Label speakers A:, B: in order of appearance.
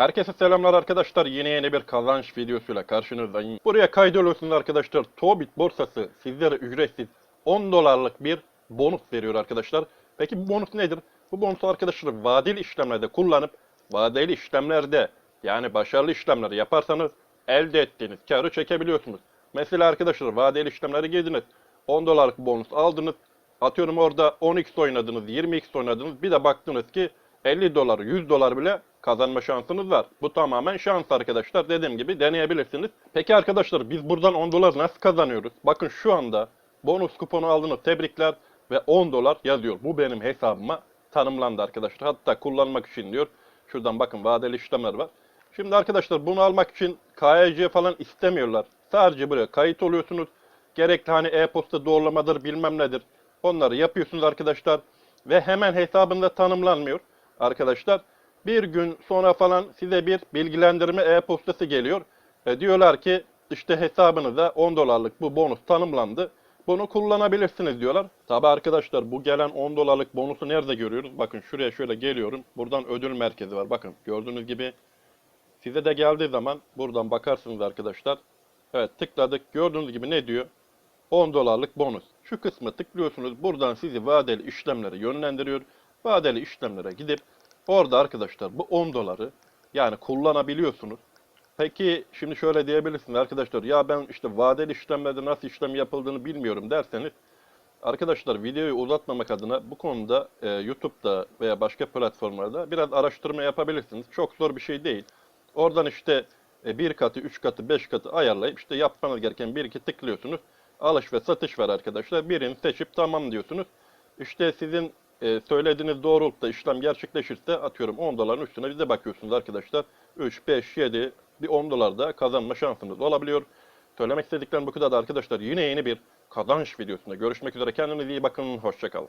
A: Herkese selamlar arkadaşlar. Yine yeni bir kazanç videosuyla karşınızdayım. Buraya kaydoluyorsunuz arkadaşlar. Tobit borsası sizlere ücretsiz 10 dolarlık bir bonus veriyor arkadaşlar. Peki bu bonus nedir? Bu bonusu arkadaşlar vadeli işlemlerde kullanıp vadeli işlemlerde yani başarılı işlemler yaparsanız elde ettiğiniz karı çekebiliyorsunuz. Mesela arkadaşlar vadeli işlemleri girdiniz. 10 dolarlık bonus aldınız. Atıyorum orada 10x oynadınız, 20x oynadınız. Bir de baktınız ki 50 dolar, 100 dolar bile kazanma şansınız var. Bu tamamen şans arkadaşlar. Dediğim gibi deneyebilirsiniz. Peki arkadaşlar biz buradan 10 dolar nasıl kazanıyoruz? Bakın şu anda bonus kuponu aldınız. Tebrikler ve 10 dolar yazıyor. Bu benim hesabıma tanımlandı arkadaşlar. Hatta kullanmak için diyor. Şuradan bakın vadeli işlemler var. Şimdi arkadaşlar bunu almak için KYC falan istemiyorlar. Sadece buraya kayıt oluyorsunuz. Gerekli hani e-posta doğrulamadır bilmem nedir. Onları yapıyorsunuz arkadaşlar. Ve hemen hesabında tanımlanmıyor arkadaşlar. Bir gün sonra falan size bir bilgilendirme e-postası geliyor. E, diyorlar ki işte hesabınıza 10 dolarlık bu bonus tanımlandı. Bunu kullanabilirsiniz diyorlar. Tabi arkadaşlar bu gelen 10 dolarlık bonusu nerede görüyoruz? Bakın şuraya şöyle geliyorum. Buradan ödül merkezi var. Bakın gördüğünüz gibi size de geldiği zaman buradan bakarsınız arkadaşlar. Evet tıkladık. Gördüğünüz gibi ne diyor? 10 dolarlık bonus. Şu kısmı tıklıyorsunuz. Buradan sizi vadeli işlemlere yönlendiriyor. Vadeli işlemlere gidip orada arkadaşlar bu 10 doları yani kullanabiliyorsunuz. Peki şimdi şöyle diyebilirsiniz arkadaşlar ya ben işte vadeli işlemlerde nasıl işlem yapıldığını bilmiyorum derseniz arkadaşlar videoyu uzatmamak adına bu konuda e, YouTube'da veya başka platformlarda biraz araştırma yapabilirsiniz. Çok zor bir şey değil. Oradan işte e, bir katı, üç katı, beş katı ayarlayıp işte yapmanız gereken bir iki tıklıyorsunuz. Alış ve satış var arkadaşlar. Birini seçip tamam diyorsunuz. İşte sizin e, söylediğiniz doğrultuda işlem gerçekleşirse atıyorum 10 doların üstüne bize bakıyorsunuz arkadaşlar. 3, 5, 7 bir 10 dolar da kazanma şansınız olabiliyor. Söylemek istediklerim bu kadar arkadaşlar. Yine yeni bir kazanç videosunda görüşmek üzere. Kendinize iyi bakın. Hoşçakalın.